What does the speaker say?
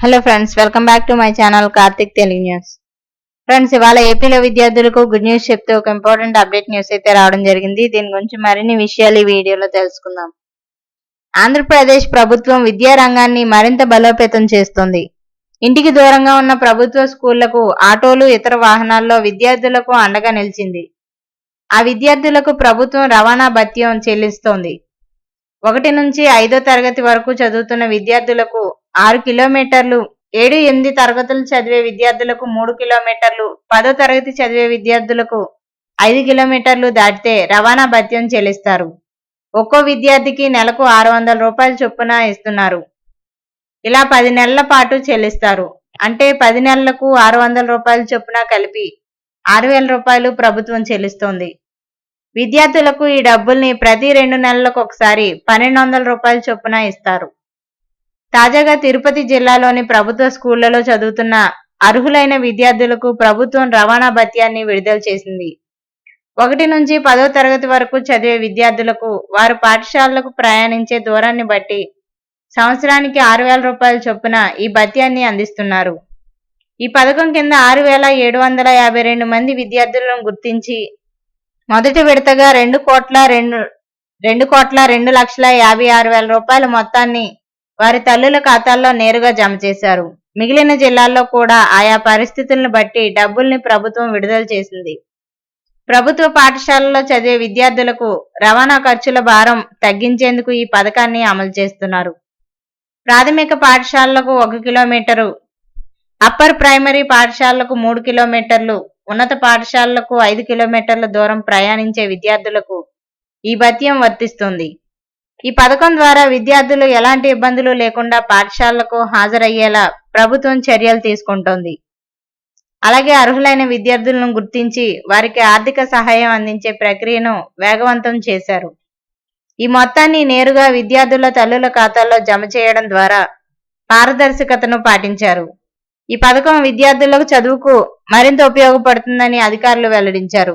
Hello friends welcome back to my channel Karthik Telugu news friends ఇవాళ ఏపీలో విద్యార్థులకు good news చెప్తూ ఒక ఇంపార్టెంట్ అప్డేట్ న్యూస్ అయితే రావడం జరిగింది. దీని గురించి మరిన్ని విషయాలు ఈ వీడియోలో తెలుసుకుందాం. ఆంధ్రప్రదేశ్ ప్రభుత్వం విద్యా రంగాన్ని మరింత బలోపేతం చేస్తుంది. ఇంటికి దూరంగా ఉన్న ప్రభుత్వ స్కూళ్ళకు ఆటోలు ఇతర వాహనాల్లో విద్యార్థులకు అండగా నిలిచింది. ఆ విద్యార్థులకు ప్రభుత్వం రవాణా భత్యం చెల్లిస్తోంది. ఒకటి నుంచి ఐదో తరగతి వరకు చదువుతున్న విద్యార్థులకు ఆరు కిలోమీటర్లు ఏడు ఎనిమిది తరగతులు చదివే విద్యార్థులకు మూడు కిలోమీటర్లు పదో తరగతి చదివే విద్యార్థులకు ఐదు కిలోమీటర్లు దాటితే రవాణా భత్యం చెల్లిస్తారు. ఒక్కో విద్యార్థికి నెలకు ఆరు వందల రూపాయల చొప్పున ఇస్తున్నారు. ఇలా పది నెలల పాటు చెల్లిస్తారు. అంటే పది నెలలకు ఆరు వందల రూపాయల చొప్పున కలిపి ఆరు వేల రూపాయలు ప్రభుత్వం చెల్లిస్తోంది. విద్యార్థులకు ఈ డబ్బుల్ని ప్రతి రెండు నెలలకు ఒకసారి పన్నెండు వందల రూపాయల చొప్పున ఇస్తారు. తాజాగా తిరుపతి జిల్లాలోని ప్రభుత్వ స్కూళ్ళలో చదువుతున్న అర్హులైన విద్యార్థులకు ప్రభుత్వం రవాణా భత్యాన్ని విడుదల చేసింది. ఒకటి నుంచి పదో తరగతి వరకు చదివే విద్యార్థులకు వారు పాఠశాలలకు ప్రయాణించే దూరాన్ని బట్టి సంవత్సరానికి ఆరు వేల రూపాయల చొప్పున ఈ భత్యాన్ని అందిస్తున్నారు. ఈ పథకం కింద ఆరు వేల ఏడు వందల యాభై రెండు మంది విద్యార్థులను గుర్తించి మొదటి విడతగా రెండు కోట్ల రెండు రెండు కోట్ల రెండు లక్షల యాభై ఆరు వేల రూపాయల మొత్తాన్ని వారి తల్లుల ఖాతాల్లో నేరుగా జమ చేశారు. మిగిలిన జిల్లాల్లో కూడా ఆయా పరిస్థితులను బట్టి డబ్బుల్ని ప్రభుత్వం విడుదల చేసింది. ప్రభుత్వ పాఠశాలలో చదివే విద్యార్థులకు రవాణా ఖర్చుల భారం తగ్గించేందుకు ఈ పథకాన్ని అమలు చేస్తున్నారు. ప్రాథమిక పాఠశాలలకు ఒక కిలోమీటరు అప్పర్ ప్రైమరీ పాఠశాలలకు మూడు కిలోమీటర్లు ఉన్నత పాఠశాలలకు ఐదు కిలోమీటర్ల దూరం ప్రయాణించే విద్యార్థులకు ఈ భత్యం వర్తిస్తుంది. ఈ పథకం ద్వారా విద్యార్థులు ఎలాంటి ఇబ్బందులు లేకుండా పాఠశాలలకు హాజరయ్యేలా ప్రభుత్వం చర్యలు తీసుకుంటోంది. అలాగే అర్హులైన విద్యార్థులను గుర్తించి వారికి ఆర్థిక సహాయం అందించే ప్రక్రియను వేగవంతం చేశారు. ఈ మొత్తాన్ని నేరుగా విద్యార్థుల తల్లుల ఖాతాల్లో జమ చేయడం ద్వారా పారదర్శకతను పాటించారు. ఈ పథకం విద్యార్థులకు చదువుకు మరింత ఉపయోగపడుతుందని అధికారులు వెల్లడించారు.